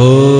Oh.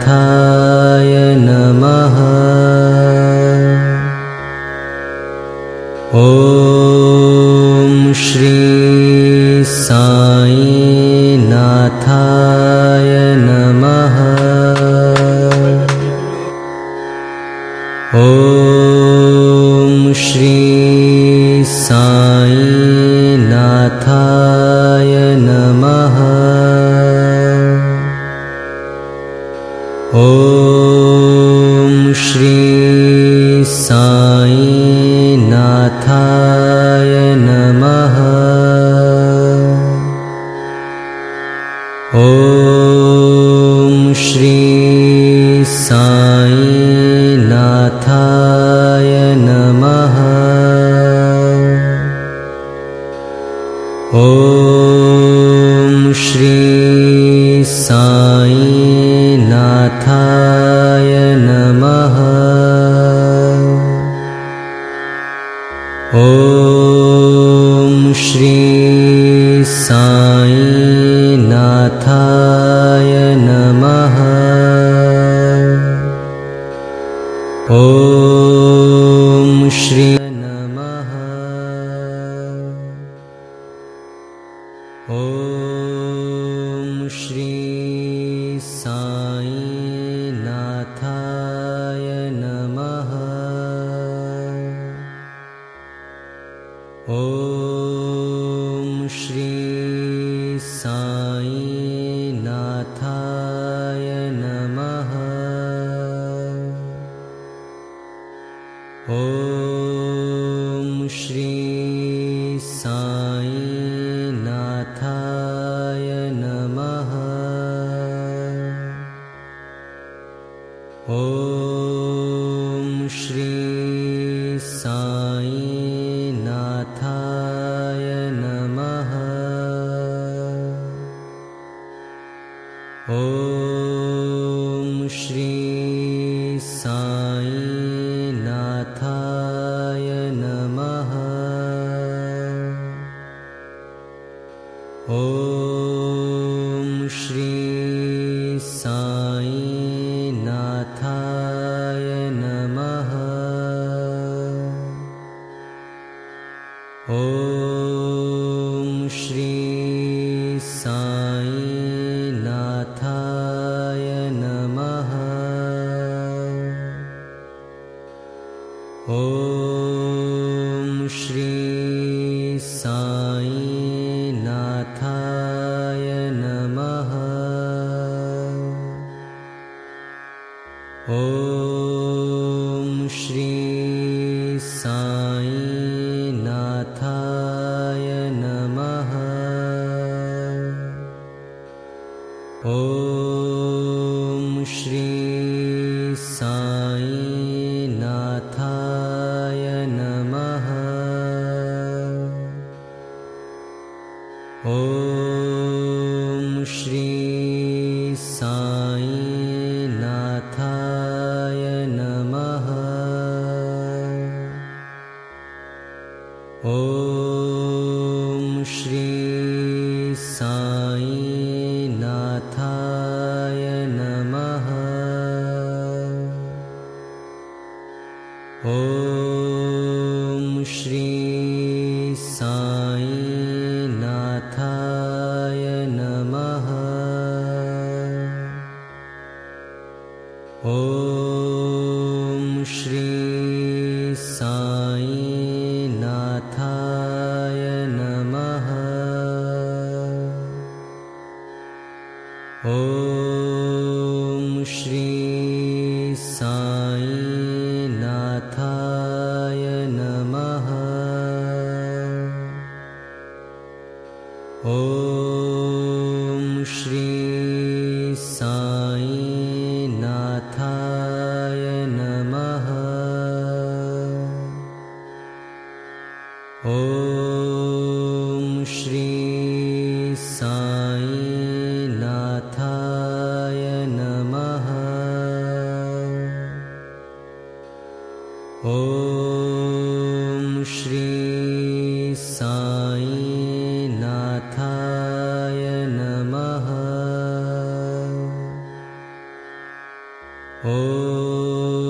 কথা साई नाथा Oh. Oh. Oh.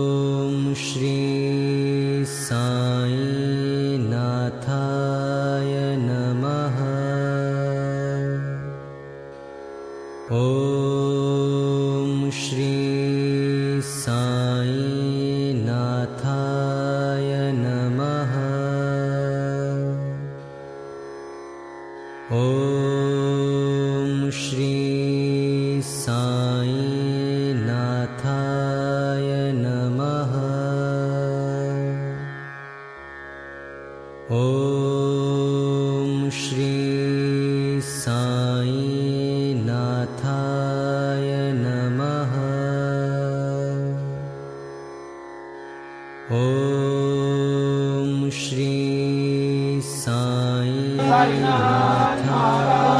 Hari Hari Hari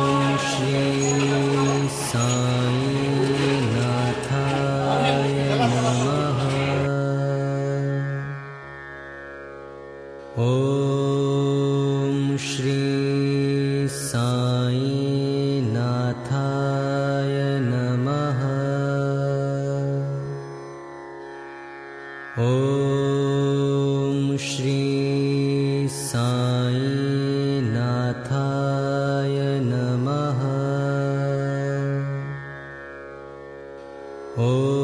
我。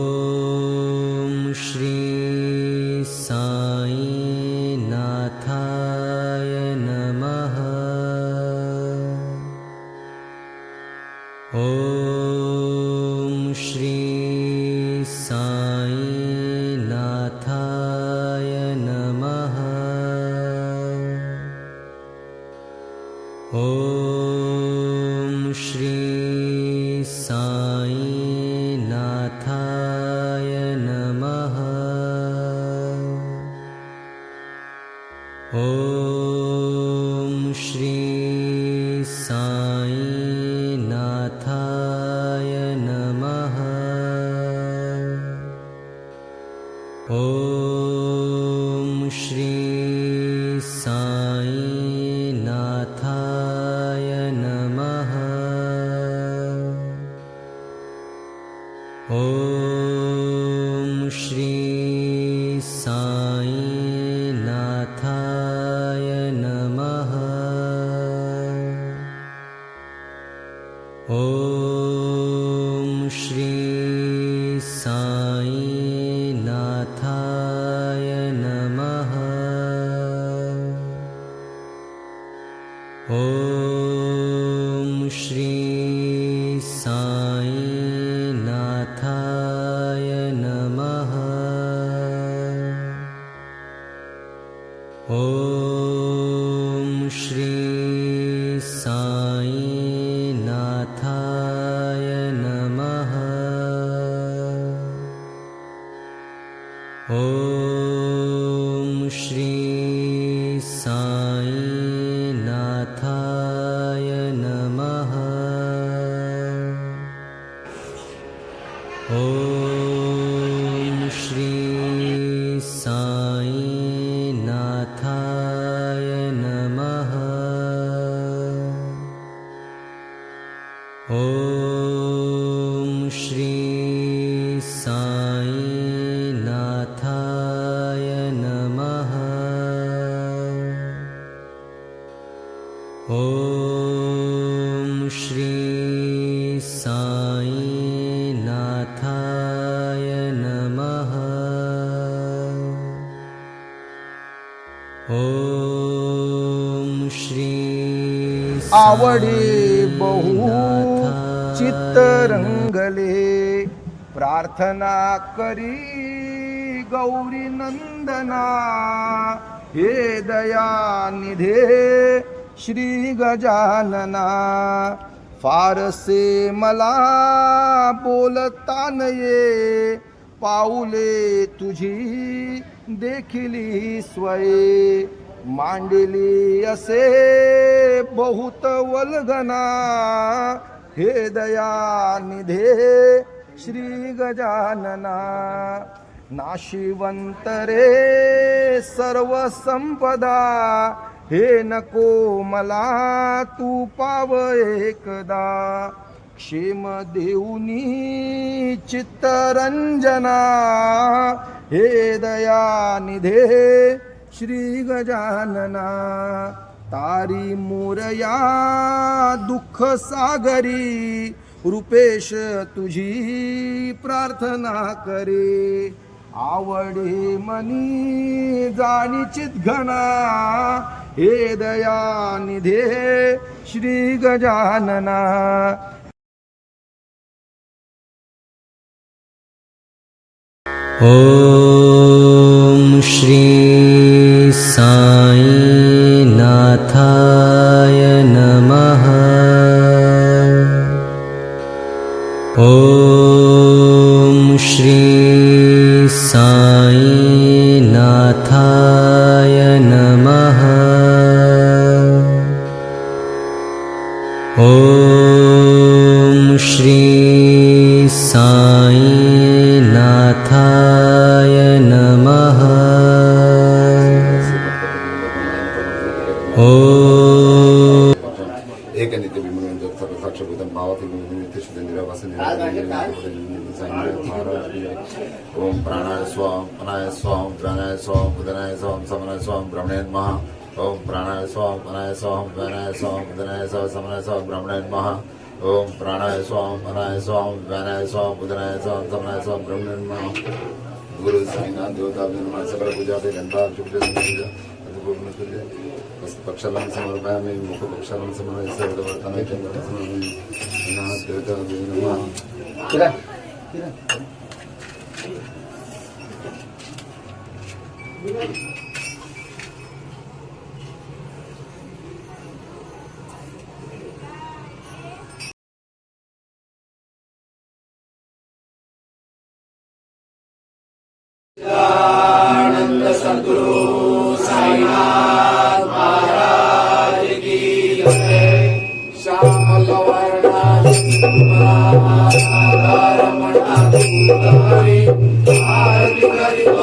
Oh. साईनाथाय नमः। ॐ श्री आवडी बहु साईनाथाय प्रार्थना करी गौरी नंदना हे दया निधे श्री गजानना। फारसे मला बोलता नये पाऊले तुझी देखिली स्वये मांडली असे बहुत वल्गना. हे दया निधे श्री गजानना. नाशिवंतरे सर्व संपदा हे नको मला तू पाव एकदा. क्षेम देऊनी चित्तरंजना. हे दया निधे श्री गजानना. तारी मोरया दुःख सागरी रूपेश तुझी प्रार्थना करे. आवडे मनी जाणीचित घना हे दयानिधे श्रीगजानना ॐ श्री साई नाथ स्वाम ब्रह्मणेन महा ओम प्राणाय स्वाम अनाय स्वाम वनाय स्वाम उदनाय स्वाम समनाय स्वाम ब्रह्मणेन महा ओम प्राणाय स्वाम अनाय स्वाम वनाय स्वाम उदनाय स्वाम समनाय स्वाम ब्रह्मणेन महा गुरु साईनाथ देवता नमः सकल पूजा पे घंटा शुक्र पूजा। पूर्ण सूर्य पक्षाला समर्पयामि मुख पक्षाला समर्पय सर्ववर्तने चंद्र समर्पयामि। नाथ देवता नमः। किरा किरा। तू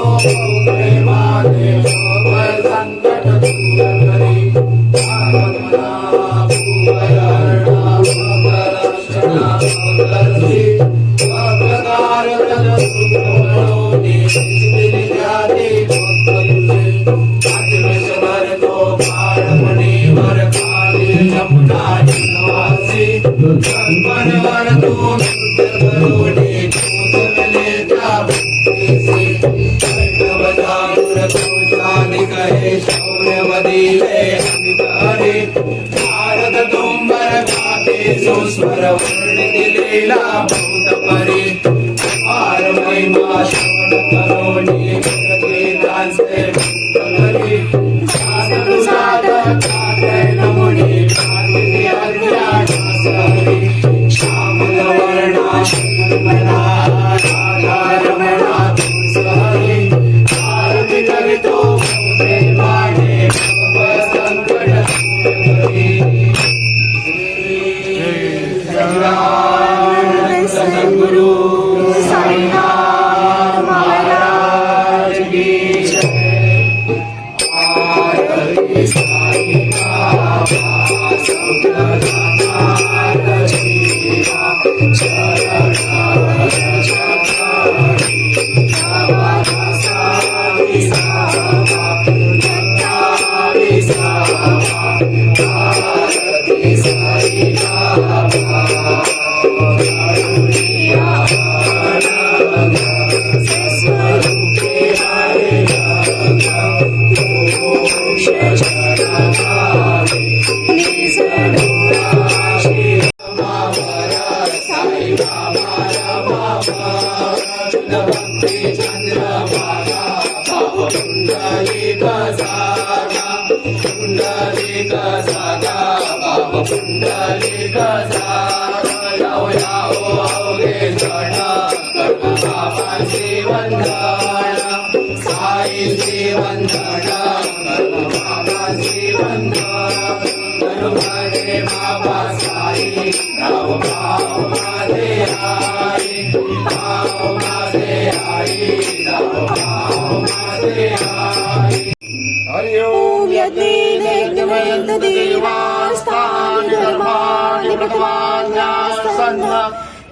ॐ यज्ञेनेग्निदेवास्थानिधर्मानिपथमान्यासन्न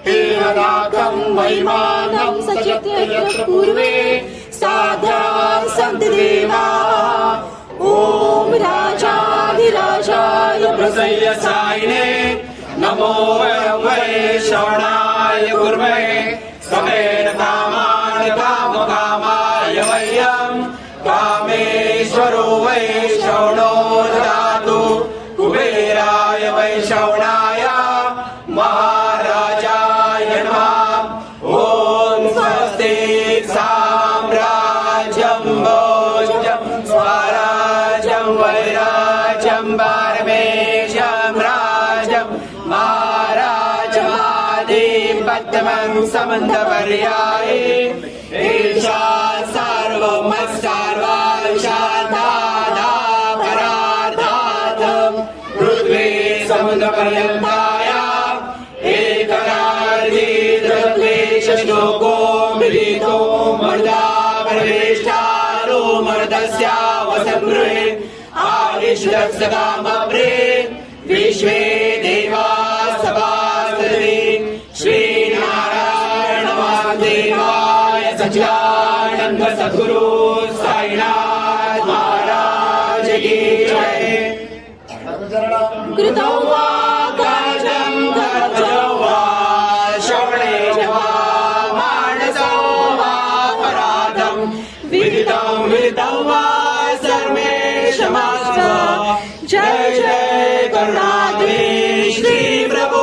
तेरनाथं महिमानं सचत्य यत्र पूर्वे साध्या सन्ति देवाः ॐ राजाधिराजाय प्रसय्य सायिने नमो वै श्रवणाय गुर्वे समेन वैष्णो दातु कुबेराय वै महाराजाय नमः। ॐ स्वस्ति साम्राज्यं भोजं स्वराज्यं वैराज्यं परमेशं राजं। महाराजमाधिपत्यमं समन्तपर्याये। एषा सर्वमत्सर्वाशान्तादापराधातम् समुद्रपर्यन्ताया एकरार्धी श्लोको मिलितो मर्दा प्रवेष्टारो मर्दस्यावसगृहे आविष्टकामप्रे विश्वे देवा सभासदे श्रीनारायण वासुदेवाय सद्गुरु साईनाथ महाराज की जय। कृतौ जय जय करुणादे श्री प्रभु.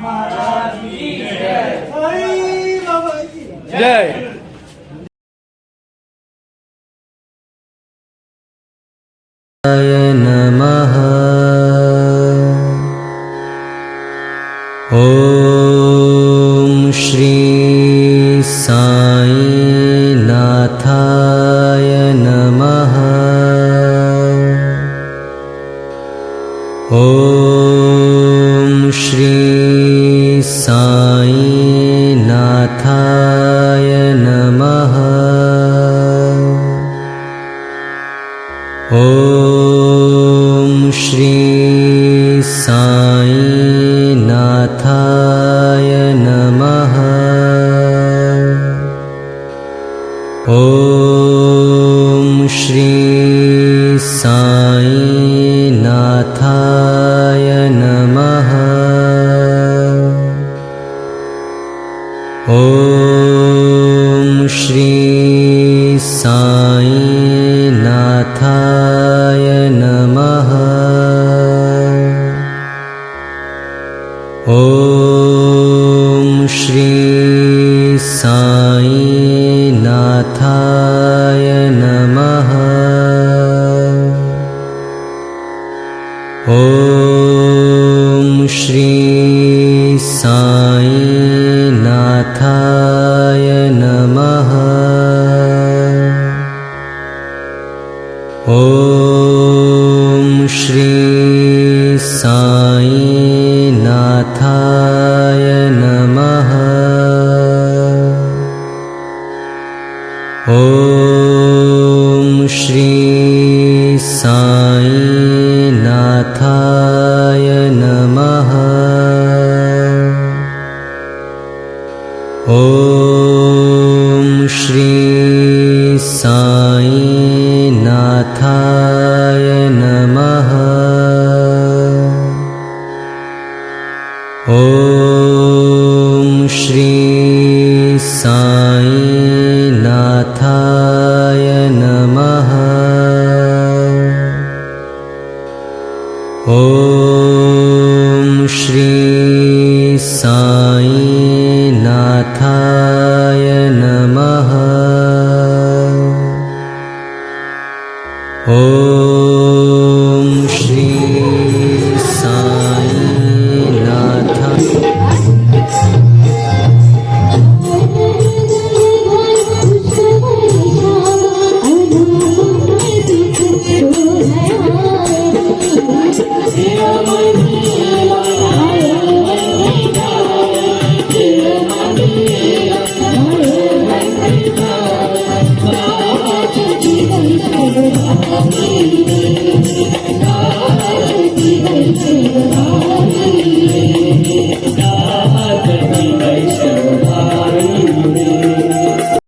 maravilha. Aí, vamos aqui. Yeah. ॐ श्री श्री सा